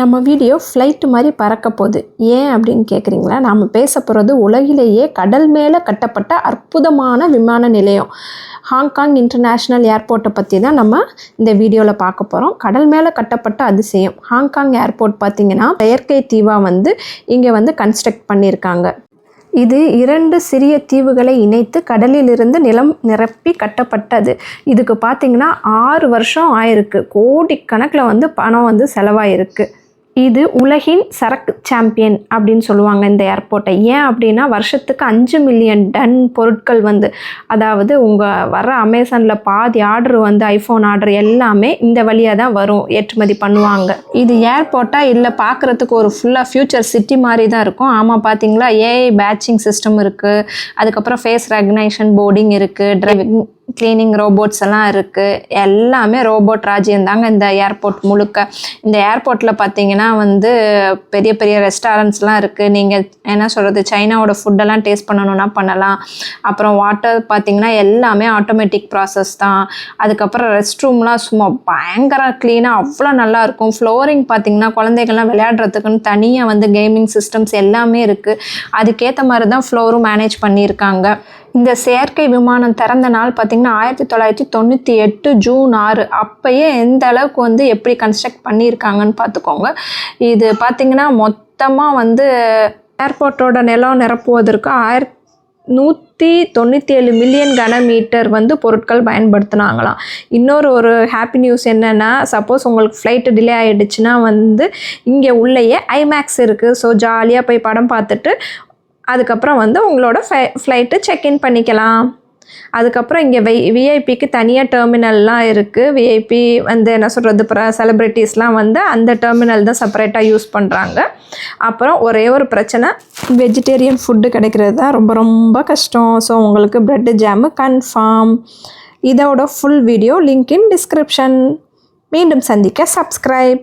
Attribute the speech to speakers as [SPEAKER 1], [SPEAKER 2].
[SPEAKER 1] நம்ம video flight மாதிரி பறக்க போகுது. ஏன் அப்படின்னு கேட்குறீங்களா நாம் பேச போகிறது உலகிலேயே கடல் மேலே கட்டப்பட்ட அற்புதமான விமான நிலையம். ஹாங்காங் இன்டர்நேஷ்னல் ஏர்போர்ட்டை பற்றி தான் நம்ம இந்த வீடியோவில் பார்க்க போகிறோம் கடல் மேலே கட்டப்பட்ட அதிசயம். ஹாங்காங் ஏர்போர்ட் பார்த்திங்கன்னா செயற்கை தீவாக வந்து இங்கே வந்து கன்ஸ்ட்ரக்ட் பண்ணியிருக்காங்க. இது இரண்டு சிறிய தீவுகளை இணைத்து கடலிலிருந்து நிலம் நிரப்பி கட்டப்பட்டது. இதுக்கு பார்த்தீங்கன்னா ஆறு வருஷம் ஆயிருக்கு. கோடிக்கணக்கில் வந்து பணம் வந்து செலவாயிருக்கு. இது உலகின் சரக்கு சாம்பியன் அப்படின்னு சொல்லுவாங்க இந்த ஏர்போர்ட்டை ஏன் அப்படின்னா வருஷத்துக்கு அஞ்சு மில்லியன் டன் பொருட்கள் வந்து அதாவது உங்கள் வர அமேசானில் பாதி ஆர்டர் வந்து ஐஃபோன் ஆர்டர் எல்லாமே இந்த வழியாக தான் வரும் ஏற்றுமதி பண்ணுவாங்க. இது ஏர்போர்ட்டாக இல்லை பார்க்குறதுக்கு ஒரு ஃபுல்லாக ஃப்யூச்சர் சிட்டி மாதிரி தான் இருக்கும் ஆமாம் பார்த்தீங்களா ஏஐ பேட்சிங் சிஸ்டம் இருக்குது அதுக்கப்புறம் ஃபேஸ் ரெகனைஷன் போர்டிங் இருக்குது டிரைவிங் க்ளீனிங் ரோபோட்ஸ் எல்லாம் இருக்குது எல்லாமே ரோபோட் ராஜ்யம் தாங்க இந்த ஏர்போர்ட் முழுக்க. இந்த ஏர்போர்ட்டில் பார்த்தீங்கன்னா வந்து பெரிய பெரிய ரெஸ்டாரண்ட்ஸ்லாம் இருக்குது நீங்கள் என்ன சொல்கிறது சைனாவோட ஃபுட்டெல்லாம் டேஸ்ட் பண்ணணும்னா பண்ணலாம். அப்புறம் வாட்டர் பார்த்தீங்கன்னா எல்லாமே ஆட்டோமேட்டிக் ப்ராசஸ் தான். அதுக்கப்புறம் ரெஸ்ட் ரூம்லாம் சும்மா பயங்கர க்ளீனாக அவ்வளோ நல்லாயிருக்கும் ஃப்ளோரிங் பார்த்தீங்கன்னா குழந்தைகள்லாம் விளையாடுறதுக்குன்னு தனியாக வந்து கேமிங் சிஸ்டம்ஸ் எல்லாமே இருக்குது அதுக்கேற்ற மாதிரி தான் ஃப்ளோரும் மேனேஜ் பண்ணியிருக்காங்க. இந்த செயற்கை விமானம் திறந்த நாள் பார்த்திங்கன்னா ஆயிரத்தி தொள்ளாயிரத்தி தொண்ணூற்றி எட்டு ஜூன் ஆறு. அப்போயே எந்த அளவுக்கு வந்து எப்படி கன்ஸ்ட்ரக்ட் பண்ணியிருக்காங்கன்னு பார்த்துக்கோங்க. இது பார்த்திங்கன்னா மொத்தமாக வந்து ஏர்போர்ட்டோட நிலம் நிரப்புவதற்கு ஆயிரத்தி நூற்றி தொண்ணூற்றி ஏழு மில்லியன் கனமீட்டர் வந்து பொருட்கள் பயன்படுத்தினாங்களாம். இன்னொரு ஒரு ஹாப்பி நியூஸ் என்னென்னா சப்போஸ் உங்களுக்கு ஃப்ளைட்டு டிலே ஆகிடுச்சுன்னா வந்து இங்கே உள்ளேயே ஐமேக்ஸ் இருக்குது ஸோ ஜாலியாக போய் படம் பார்த்துட்டு அதுக்கப்புறம் வந்து உங்களோட ஃபை ஃப்ளைட்டு செக்இன் பண்ணிக்கலாம். அதுக்கப்புறம் இங்கே வை விஐபிக்கு தனியாக டெர்மினல்லாம் இருக்குது விஐபி வந்து என்ன சொல்கிறது ப்ர செலிப்ரிட்டிஸ்லாம் வந்து அந்த டெர்மினல் தான் செப்பரேட்டாக யூஸ் பண்ணுறாங்க அப்புறம் ஒரே ஒரு பிரச்சனை வெஜிடேரியன் ஃபுட்டு கிடைக்கிறது தான் ரொம்ப ரொம்ப கஷ்டம். ஸோ உங்களுக்கு ப்ரெட்டு ஜாமு கன்ஃபார்ம் இதோட full video link in description மீண்டும் சந்திக்க சப்ஸ்கிரைப்